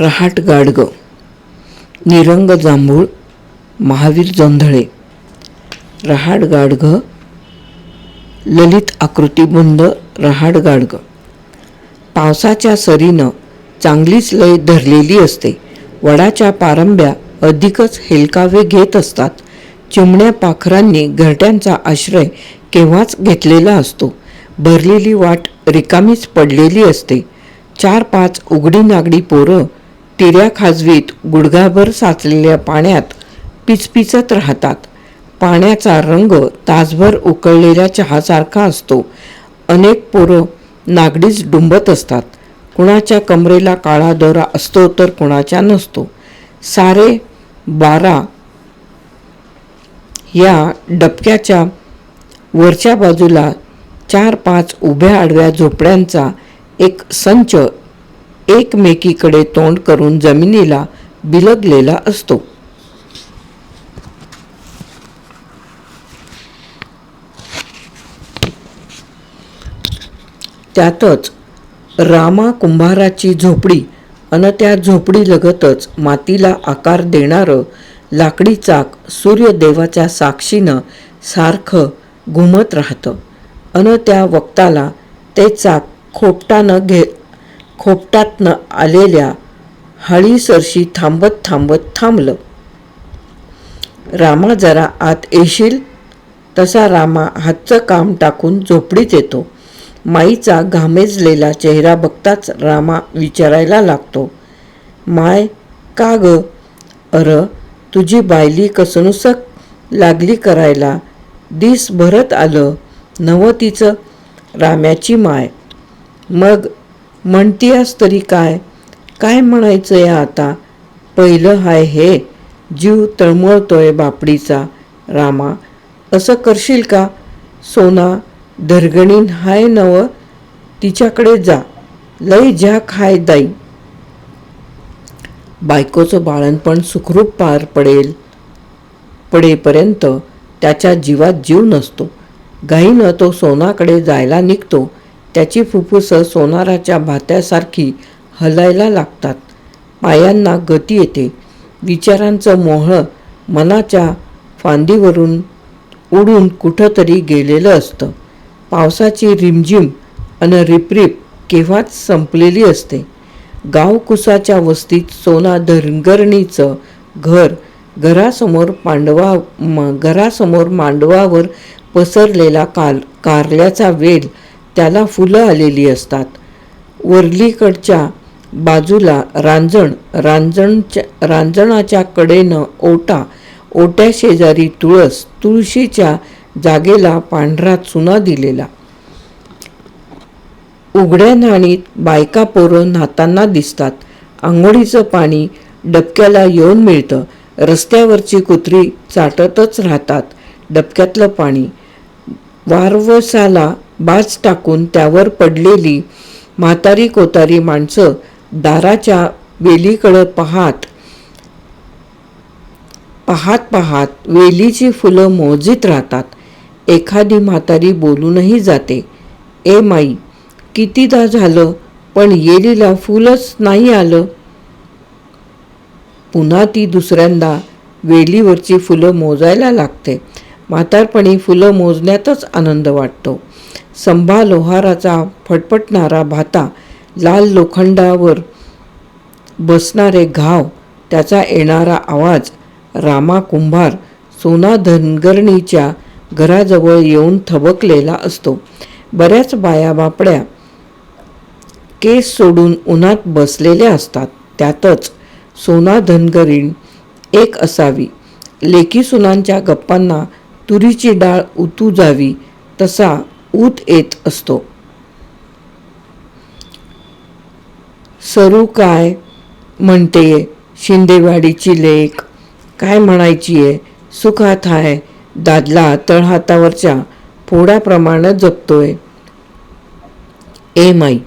रहाट गाडगं निरंग जांभूळ महावीर जोंधळे. रहाड गाडगं ललित आकृतीबुंद रहाड गाडगं. पावसाच्या सरीनं चांगलीच लय धरलेली असते. वडाच्या पारंब्या अधिकच हेलकावे घेत असतात. चिमण्या पाखरांनी घरट्यांचा आश्रय केव्हाच घेतलेला असतो. भरलेली वाट रिकामीच पडलेली असते. चार पाच उघडी नागडी पोरं तिऱ्या खाजवीत गुडघाभर साचलेल्या पाण्यात पिचपिचत राहतात. पाण्याचा रंग तासभर उकळलेल्या चहासारखा असतो. अनेक पोरं नागडीच डुंबत असतात. कुणाच्या कमरेला काळा दोरा असतो तर कुणाच्या नसतो. सारे बारा या डबक्याच्या वरच्या बाजूला चार पाच उभ्या आडव्या झोपड्यांचा एक संच एकमेकीकडे तोंड करून जमिनीला बिलगलेला असतो. त्यातच रामा कुंभाराची झोपडी अन त्या झोपडी लगतच मातीला आकार देणारं लाकडी चाक सूर्यदेवाच्या साक्षीनं सारखं घुमत राहतं. अन त्या वक्ताला ते चाक खोपटानं घे खोपटातनं आलेल्या हळीसरशी थांबत थांबत थांबलं. रामा जरा आत येशील? तसा रामा हातचं काम टाकून झोपडीत येतो. माईचा घामेजलेला चेहरा बघताच रामा विचारायला लागतो. माय का ग? अर तुझी बायली कसनुसक लागली करायला. दिस भरत आलं नव तिचं राम्याची माय. मग म्हणतीयास तरी काय? काय म्हणायचं या आता? पहिलं हाय हे जीव तळमळतोय बापडीचा. रामा असं करशील का? सोना धरगणीन हाय नव तिच्याकडे जा. लय ज्या खाय दाई. बायकोचं बाळणपण सुखरूप पार पडेल. पडेपर्यंत त्याच्या जीवात जीव नसतो. घाईनं तो सोनाकडे जायला निघतो. त्याची फुफ्फुसं सोनाराच्या भात्यासारखी हलायला लागतात. पायांना गती येते. विचारांचं मोहळं मनाच्या फांदीवरून उडून कुठंतरी गेलेलं असतं. पावसाची रिमझिम अन रिपरिप केव्हाच संपलेली असते. गावकुसाच्या वस्तीत सोना धनगरणीचं घर घरासमोर पांडवा म घरासमोर मांडवावर पसरलेला काल कारल्याचा वेल त्याला फुलं आलेली असतात. वरलीकडच्या बाजूला रांजण रांजणच्या रांजणाच्या कडेनं ओटा ओट्या शेजारी तुळस तुळशीच्या जागेला पांढरा चुना दिलेला. उघड्या नाणीत बायका पोरं न्हाताना दिसतात. आंघोळीचं पाणी डबक्याला येऊन मिळतं. रस्त्यावरची कुत्री चाटतच राहतात. डबक्यातलं पाणी. वारवसाला बाज टाकून त्यावर पडलेली म्हातारी कोतारी माणसं दाराच्या वेलीकडं पाहात पाहात पाहात वेलीची फुलं मोजित राहतात. एखादी म्हातारी बोलूनही जाते ए माई कितीदा झालं पण येलीला फुलच नाही आलं. पुन्हा ती दुसऱ्यांदा वेलीवरची फुलं मोजायला लागते. म्हातारपणी फुलं मोजण्यातच आनंद वाटतो. संभा लोहाराचा फटफटणारा भाता लाल लोखंडावर बसणारे घाव त्याचा येणारा आवाज रामा कुंभार सोना धनगरणीच्या घराजवळ येऊन थबकलेला असतो. बऱ्याच बाया बापड्या केस सोडून उन्हात बसलेल्या असतात. त्यातच सोना धनगरीण एक असावी. लेकी सुनांच्या गप्पांना तुरीची डाळ उतू जावी तसा ऊत येत असतो. सरू काय म्हणते शिंदेवाडीची लेक. काय म्हणायची आहे सुखात आहे दादला तळहातावरच्या फोडाप्रमाणे जपतोय. ए माई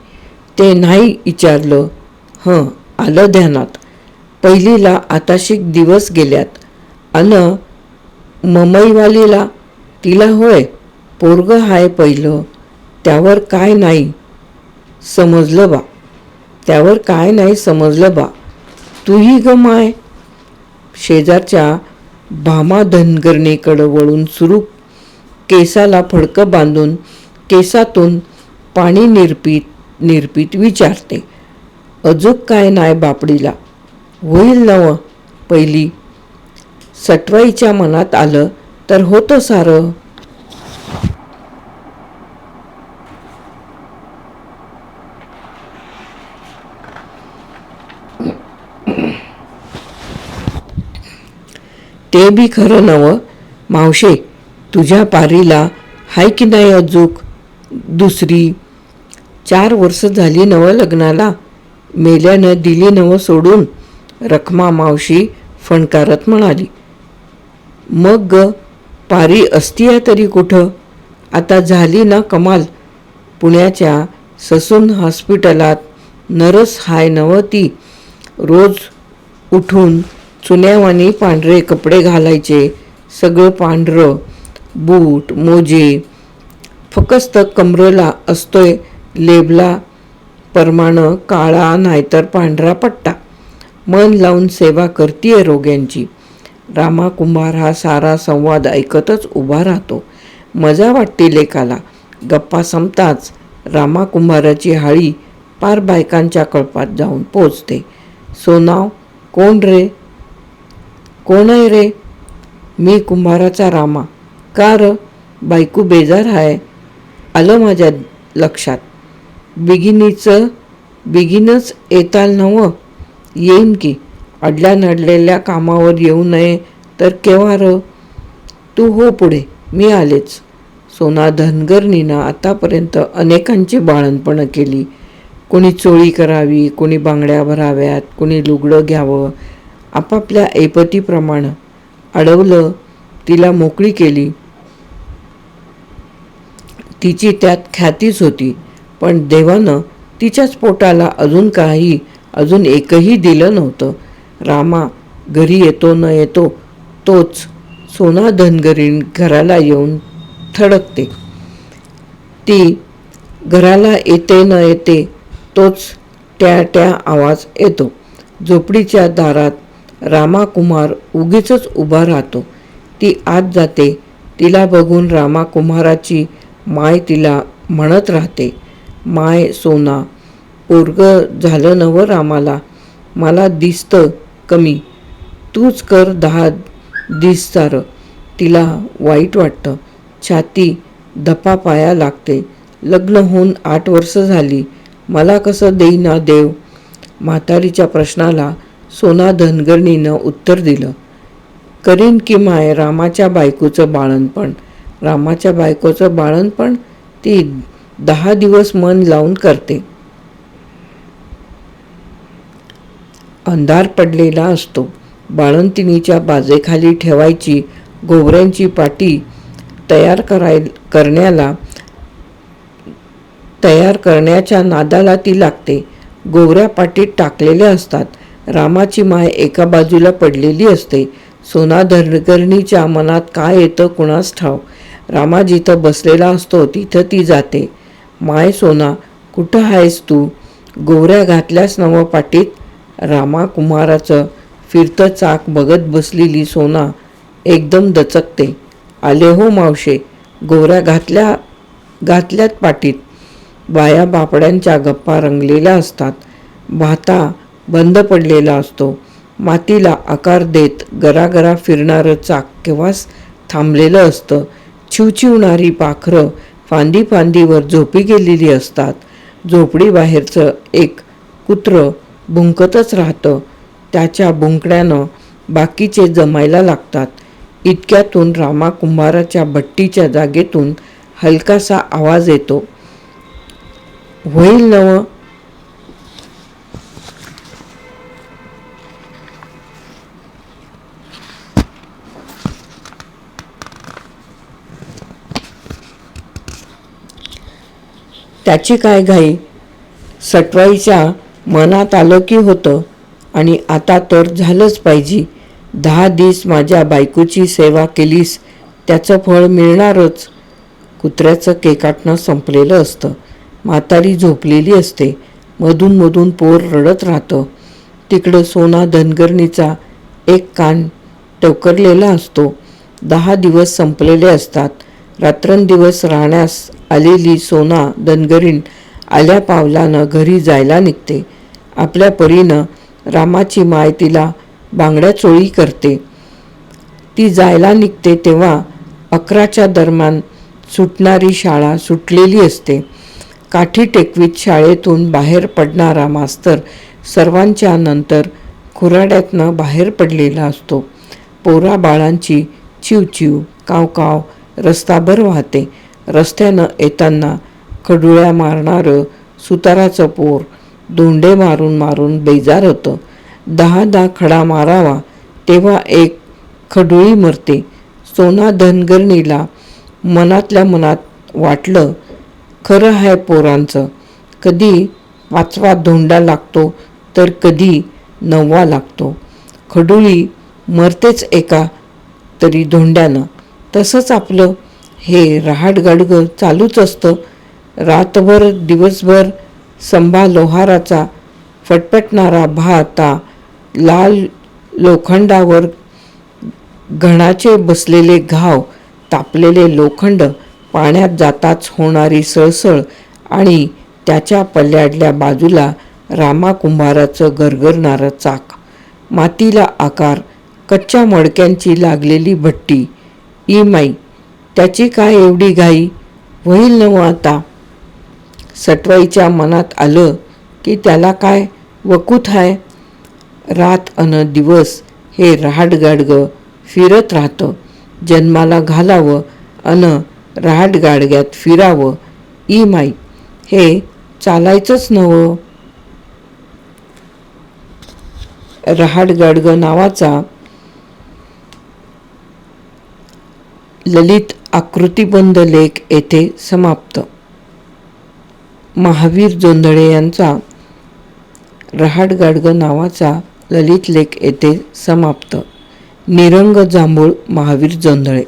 ते नाही विचारलं हं आलं ध्यानात. पहिलीला आताशिक दिवस गेल्यात. अन ममईवालीला तिला होय. पोरग हाय पहिलं त्यावर काय नाही समजलं बा. त्यावर काय नाही समजलं बा. तूही ग माय. शेजारच्या भामा धनगरणेकडं वळून सुरू केसाला फडकं बांधून केसातून पाणी निरपित निर्पीत विचारते. अजूक काय नाय बापडीला. होईल नव पहिली. सटवाईच्या मनात आलं तर होतं सारं. ते बी खरं नव. मावशे तुझ्या पारीला हाय की नाही अजूक? दुसरी. चार वर्ष झाली नव लग्नाला. मेल्यानं दिली नव सोडून. रखमा मावशी फणकारत म्हणाली. मग ग? पारी असतीया तरी कुठं? आता झाली ना कमाल. पुण्याच्या ससून हॉस्पिटलात नरस हाय नवती. रोज उठून चुन्यावानी पांढरे कपडे घालायचे. सगळं पांढरं. बूट मोजे. फकस्त कमरेला असतोय लेबला. परमाणं काळा नाहीतर पांढरा पट्टा. मन लावून सेवा करतीये रोग्यांची. रामा कुंभार हा सारा संवाद ऐकतच उभा राहतो. मजा वाटते लेखाला गप्पा संपताच रामा कुंभाराची हाळी पार बायकांच्या कळपात जाऊन पोचते. सोनाव कोण रे? कोण आहे रे? मी कुंभाराचा रामा. का र? बायको बेजार आहे आलं माझ्या लक्षात. बिगिनीचं बिगिनच येताल नवं येईन की. अडल्या नडलेल्या कामावर येऊ नये तर केव्हा र तू हो पुढे मी आलेच. सोना धनगरणीनं आतापर्यंत अनेकांची बाळणपणं केली. कोणी चोळी करावी कोणी बांगड्या भराव्यात कोणी लुगडं घ्यावं. आपापल्या ऐपतीप्रमाणे. अडवलं तिला मोकळी केली. तिची त्यात ख्यातीच होती पण देवानं तिच्याच पोटाला अजून काही अजून एकही दिलं नव्हतं. रामा घरी येतो न येतो तोच सोना धनगरीण घराला येऊन थडकते. ती घराला येते न येते तोच त्या त्या आवाज येतो. झोपडीच्या दारात रामाकुमार उगीच उभा राहतो. ती आत जाते. तिला बघून रामाकुमाराची माय तिला म्हणत राहते. माय सोना पोरग झालं नवं रामाला. मला दिसतं कमी. तूच कर दहा दिस सारं तिला वाईट वाटतं. छाती धपापाया लागते. लग्न होऊन आठ वर्ष झाली. मला कसं देईना देव? म्हातारीच्या प्रश्नाला सोना धनगरणीनं उत्तर दिलं. करीन की माय रामाच्या बायकोचं बाळणपण रामाच्या बायकोचं बाळणपण ती दहा दिवस मन लावून करते. अंधार पडलेला असतो. बाळंतिणीच्या बाजेखाली ठेवायची गोवऱ्यांची पाटी तयार कराय करण्याला तयार करण्याच्या नादाला ती लागते. गोवऱ्या पाटीत टाकलेल्या असतात. रामाची माय एका बाजूला पडलेली असते. सोना धनगरणीच्या मनात काय येतं कुणास ठाव. रामा जिथं बसलेला असतो तिथं ती जाते. माय सोना कुठं आहेस तू? गोवऱ्या घातल्यास नवं पाटीत रामाकुमाराचं फिरतं चाक बघत बसलेली सोना एकदम दचकते. आले हो मावशे गोऱ्या घातल्या घातल्यात पाटीत. बाया बापड्यांच्या गप्पा रंगलेल्या असतात. भाता बंद पडलेला असतो. मातीला आकार देत गरागरा फिरणारं चाक केव्हाच थांबलेलं असतं. चिवचिवणारी पाखरं फांदी फांदीवर झोपी गेलेली असतात. झोपडीबाहेरचं एक कुत्रं भुंकतच राहतं. त्याच्या भुंकण्यानं बाकीचे जमायला लागतात. इतक्यातून रामा कुंभाराच्या भट्टीच्या जागेतून हलकासा आवाज येतो. होईल नव. त्याची काय घाई? सटवाईच्या मनात आलं की होतं. आणि आता तर झालंच पाहिजे. दहा दिस माझ्या बायकोची सेवा केलीस त्याचं फळ मिळणारच. कुत्र्याचं केकाटणं संपलेलं असतं. म्हातारी झोपलेली असते. मधून मधून पोर रडत राहतं. तिकडं सोना धनगरणीचा एक कान टवकरलेला असतो. दहा दिवस संपलेले असतात. रात्रंदिवस राहण्यास आलेली सोना धनगरीण आल्या पावलानं घरी जायला निघते. आपल्या परीनं रामाची माय तिला बांगड्या चोळी करते. ती जायला निघते तेव्हा अकराच्या दरम्यान सुटणारी शाळा सुटलेली असते. काठी टेकवीत शाळेतून बाहेर पडणारा मास्तर सर्वांच्या नंतर खुराड्यातनं बाहेर पडलेला असतो. पोरा बाळांची चिवचिव काव काव रस्ताभर वाहते. रस्त्यानं येताना खडुळ्या मारणारं सुताराचं पोर धोंडे मारून मारून बेजार होतं. दहा दहा खडा मारावा तेव्हा एक खडुळी मरते. सोना धनगरणीला मनातल्या मनात वाटलं खरं आहे पोरांचं. कधी पाचवा धोंडा लागतो तर कधी नववा लागतो. खडुळी मरतेच एका तरी धोंड्यानं. तसंच आपलं हे रहाटगाडगं चालूच असतं. रातभर दिवसभर संभा लोहाराचा फटफटणारा भाता लाल लोखंडावर घणाचे बसलेले घाव तापलेले लोखंड पाण्यात जाताच होणारी सळसळ आणि त्याच्या पल्ल्याडल्या बाजूला रामा कुंभाराचं गरगरणारं चाक. मातीला आकार कच्च्या मडक्यांची लागलेली भट्टी. ई माई त्याची काय एवढी घाई? होईल नव आता. सटवाईच्या मनात आलं की त्याला काय वकूत आहे रात अन दिवस हे रहाटगाडगं फिरत राहतं. जन्माला घालावं अन रहाटगाडग्यात फिरावं ई माई. हे चालायचंच नवं रहाटगाडग नावाचा ललित आकृतीबंध लेख येथे समाप्त. महावीर जोंधळे यांचा रहाटगाडग नावाचा ललित लेख येथे समाप्त. निरंग जांभूळ महावीर जोंधळे.